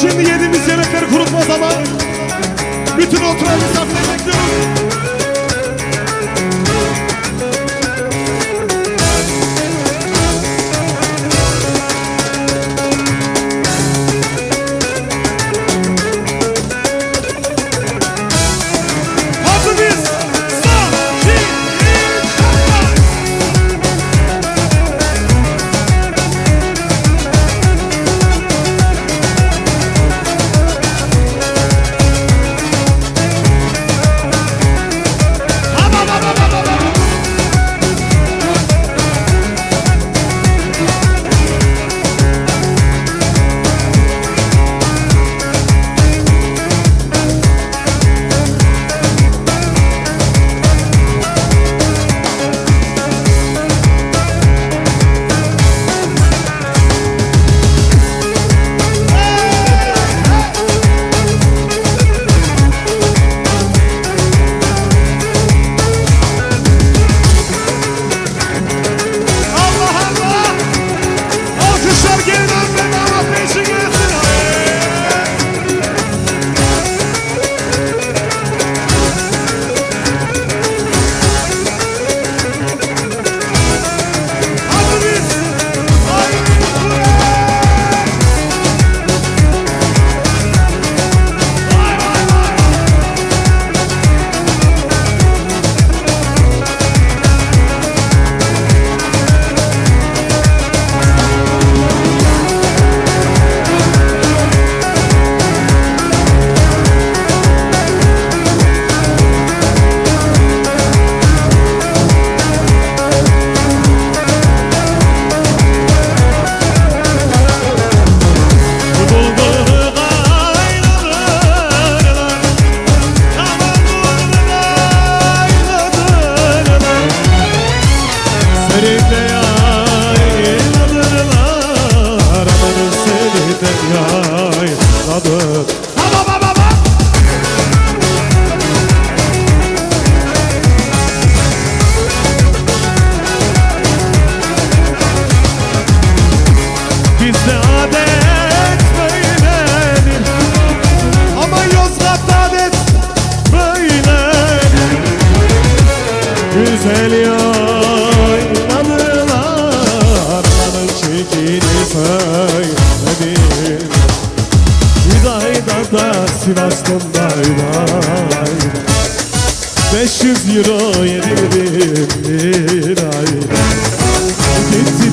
Şimdi yediğimiz yemekleri kurutmaz ama bütün oturan misafirleri bekliyoruz.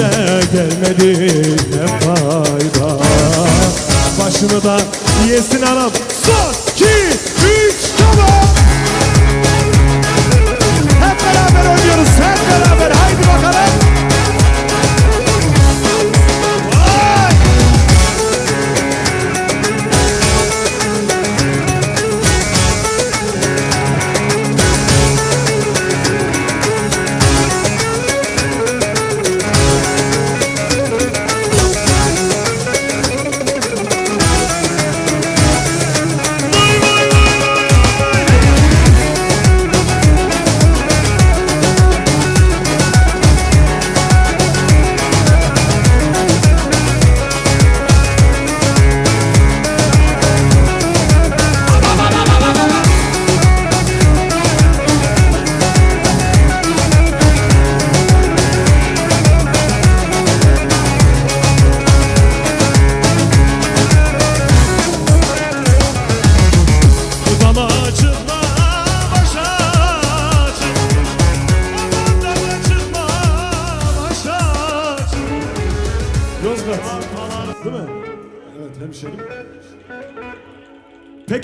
De gelmedi ne fayda? Başını da yesin anam Son,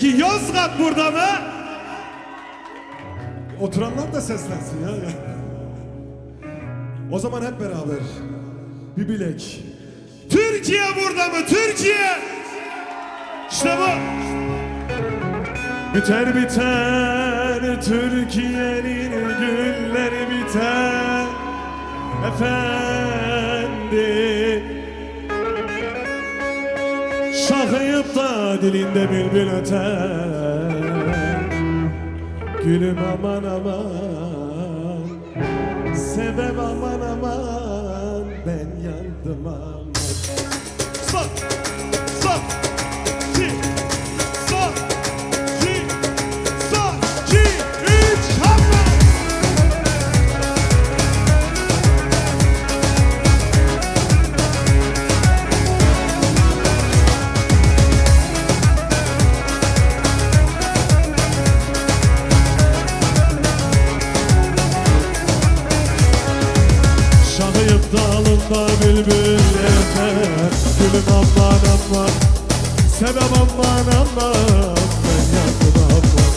Peki Yozgat burada mı? Oturanlar da seslensin ya. O zaman hep beraber bir bilek. Türkiye burada mı? Türkiye! İşte bu. Biter biter Türkiye'nin günleri biter Efendi Da dilinde bülbül öter. Gülüm aman aman Sevem aman aman bülbül öter Gülüm aman aman Sen aman aman Ben yandım aman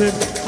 said